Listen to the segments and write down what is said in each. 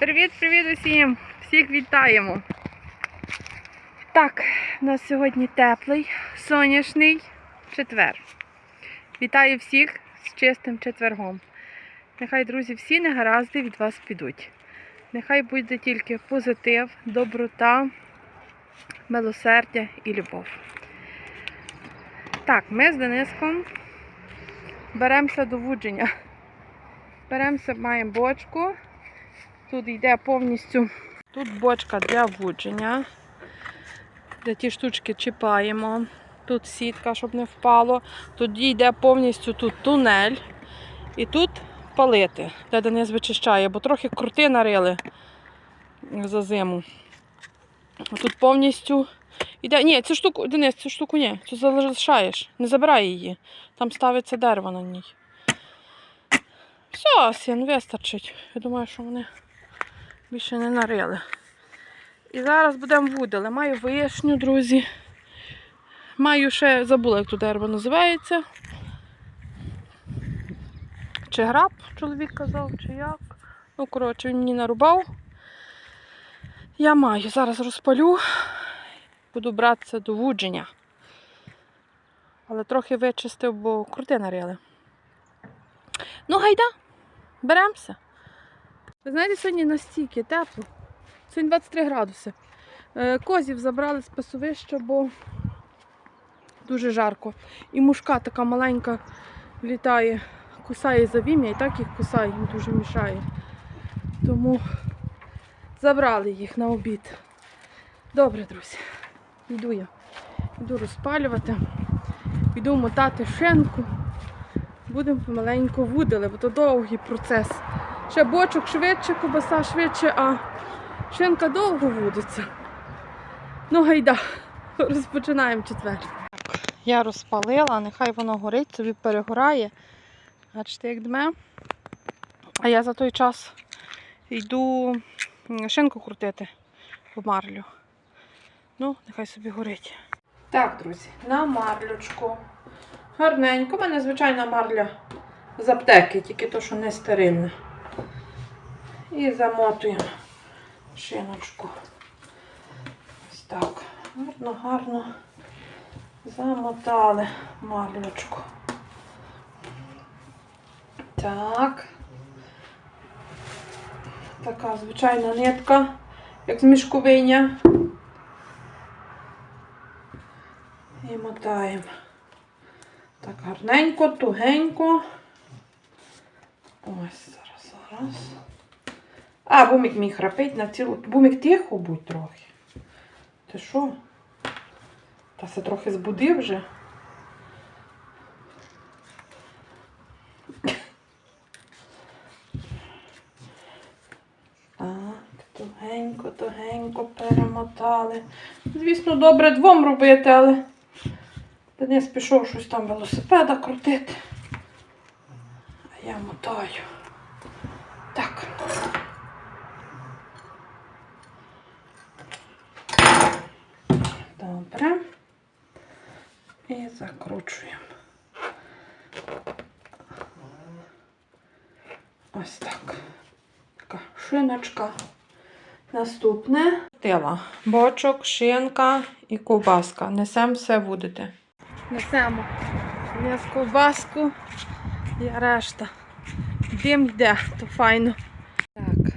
Привіт-привіт усім! Всіх вітаємо! Так, у нас сьогодні теплий, сонячний четвер. Вітаю всіх з чистим четвергом. Нехай, друзі, всі негаразди від вас підуть. Нехай буде тільки позитив, доброта, милосердя і любов. Так, ми з Дениском беремося до вудження. Беремося, маємо бочку. Тут йде повністю. Тут бочка для вудження. Де ті штучки чіпаємо. Тут сітка, щоб не впало. Тоді йде повністю тут тунель. І тут палити, де Денис вичищає, бо трохи крути нарили за зиму. Тут повністю йде. Ні, цю штуку, Денис, цю штуку ні, цю залишаєш. Не забирай її. Там ставиться дерево на ній. Все, сін вистачить. Я думаю, що вони більше не нарили. І зараз будемо вудили. Маю вишню, друзі. Маю ще, забула, як то дерево називається. Чи граб, чоловік казав, чи як. Ну, коротше, він мені нарубав. Я маю. Зараз розпалю. Буду братися до вудження. Але трохи вичистив, бо крути нарили. Ну, гайда, беремося. Ви знаєте, сьогодні настільки тепло. Сьогодні 23 градуси. Е, Козів забрали з пасовища, бо дуже жарко. І мушка така маленька літає, кусає за вім'я і так їх кусає, їм дуже мішає. Тому забрали їх на обід. Добре, друзі. Йду я. Йду розпалювати. Йду мотати шинку. Будемо помаленьку вудили, бо то довгий процес. Ще бочок швидше, кубаса швидше, а шинка довго вудиться. Ну, гайда, розпочинаємо четвер. Я розпалила, нехай воно горить, собі перегорає. Бачите, як дме. А я за той час йду шинку крутити в марлю. Ну, нехай собі горить. Так, друзі, на марлючку. Гарненько. У мене звичайна марля з аптеки, тільки то, що не стерильна. І замотуємо шиночку. Ось так. Гарно, гарно замотали марлючку. Так. Така звичайна нитка, як з мішковиня. І мотаємо. Так, гарненько, тугенько. Ось, зараз, зараз. А, бумик мій храпить на цілу. Бумик тихо будь трохи. Ти що? Та се трохи збудив вже. Тугенько, тугенько перемотали. Звісно, добре двом робити, але Денис пішов щось там велосипеда крутити. А я мотаю. Так. Добре. І закручуємо. Ось так. Така шиночка. Наступне. Тила. Бочок, шинка і ковбаска. Несемо все будете. Несемо м'ясо ковбаску і решта. Дим йде, то файно. Так.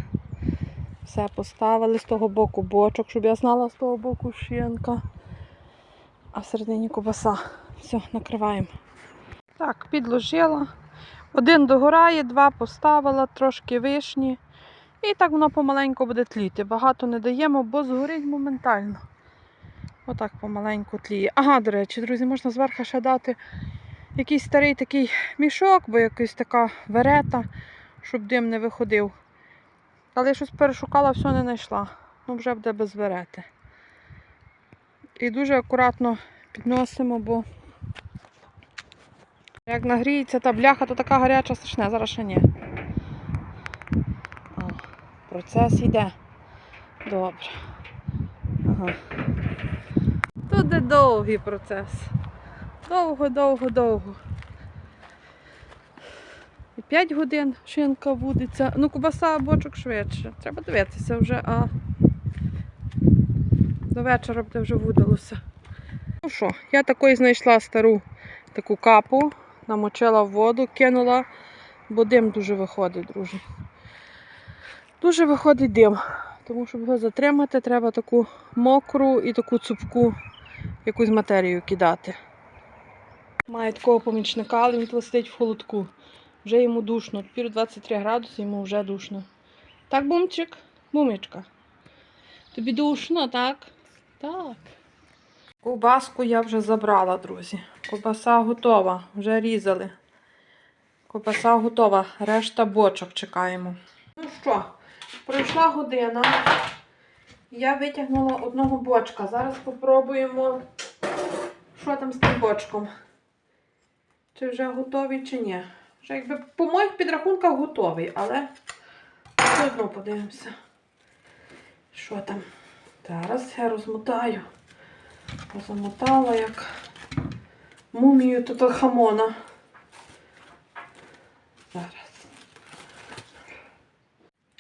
Все поставили з того боку бочок, щоб я знала з того боку шинка. А всередині ковбаса. Все, накриваємо. Так, підложила. Один догорає, два поставила, трошки вишні. І так воно помаленьку буде тліти. Багато не даємо, бо згорить моментально. Отак помаленьку тліє. Ага, до речі, друзі, можна зверху ще дати якийсь старий такий мішок, бо якась така верета, щоб дим не виходив. Але я щось перешукала, все не знайшла. Ну, вже буде без верети. І дуже акуратно підносимо, бо як нагріється та бляха, то така гаряча страшна, зараз ще ні. О, процес йде. Добре. Ага. Тут де довгий процес. Довго, довго, довго. І 5 годин шинка вудиться. Ну, кубаса бочок швидше. Треба дивитися вже, а до вечора буде вже вудилося. Ну що, я такої знайшла стару таку капу, намочила в воду, кинула, бо дим дуже виходить, друже. Дуже виходить дим. Тому щоб його затримати, треба таку мокру і таку цупку якусь матерію кидати. Має такого помічника, але він сидить в холодку. Вже йому душно. Тепер 23 градуси, йому вже душно. Так, бумчик? Бумечка. Тобі душно, так? Так. Ковбаску я вже забрала, друзі. Ковбаса готова, вже різали. Ковбаса готова, решта бочок чекаємо. Ну що, пройшла година. Я витягнула одного бочка. Зараз спробуємо, що там з тим бочком. Чи вже готовий, чи ні. Вже якби по моїх підрахунках готовий, але все одно подивимося. Що там? Зараз я розмотаю. Замотала як мумію Тутанхамона. Зараз.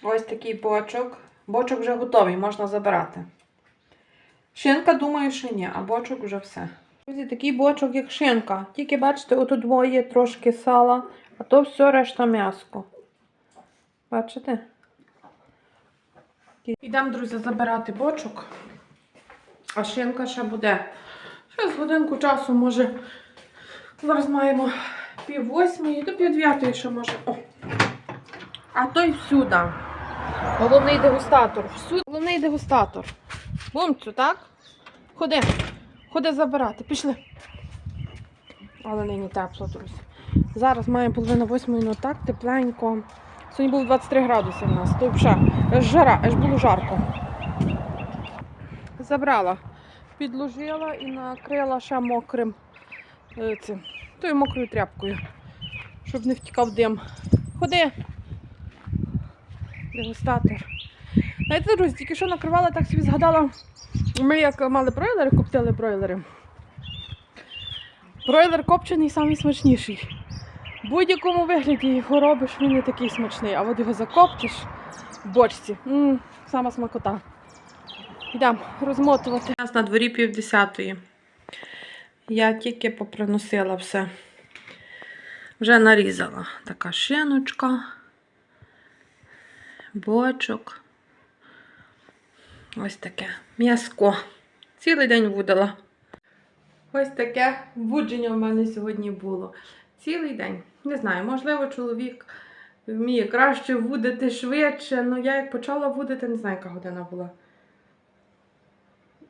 Ось такий бочок. Бочок вже готовий, можна забирати. Шинка, думаю, що ні, а бочок вже все. Друзі, такий бочок, як шинка. Тільки бачите, отут двоє трошки сала, а то все решта м'яско. Бачите? Йдемо, друзі, забирати бочок. А шинка ще буде. Ще з годинку часу, може. Зараз маємо пів восьмої до пів дев'ятої ще може. О. А той всюди. Головний дегустатор. Всюди головний дегустатор. Бумцю, так? Ходи. Ходи забирати. Пішли. Але нині тепло, друзі. Зараз маємо половину восьмої, ну так, тепленько. Сьогодні було 23 градуси в нас. То аж жара, аж було жарко. Забрала, підложила і накрила ще мокрим е, цим, тою мокрою тряпкою, щоб не втікав дим. Ходи. Дегустатор. Знаєте, друзі, тільки що накривала, так собі згадала. Ми як мали бройлери, коптили бройлери. Бройлер копчений найсмачніший. В будь-якому вигляді його робиш, він не такий смачний, а от його закоптиш в бочці. м сама смакота. Йдемо розмотувати. У нас на дворі півдесятої. Я тільки поприносила все. Вже нарізала така шиночка, бочок. Ось таке м'яско. Цілий день вудила. Ось таке будження в мене сьогодні було. Цілий день. Не знаю, можливо, чоловік вміє краще вудити швидше. Ну, я як почала вудити, не знаю, яка година була.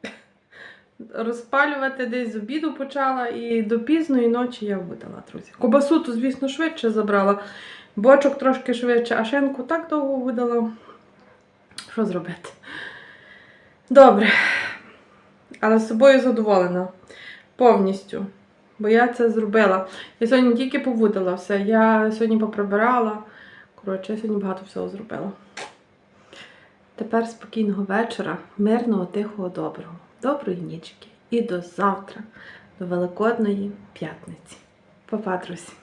Розпалювати десь з обіду почала і до пізної ночі я вудила, друзі. Кобасу, то, звісно, швидше забрала. Бочок трошки швидше, а шинку так довго видала. Що зробити? Добре. Але з собою задоволена. Повністю. Бо я це зробила. Я сьогодні тільки повудила все, я сьогодні поприбирала. Коротше, я сьогодні багато всього зробила. Тепер спокійного вечора, мирного, тихого, доброго. Доброї нічки. І до завтра, до Великодної п'ятниці. Па-па, друзі!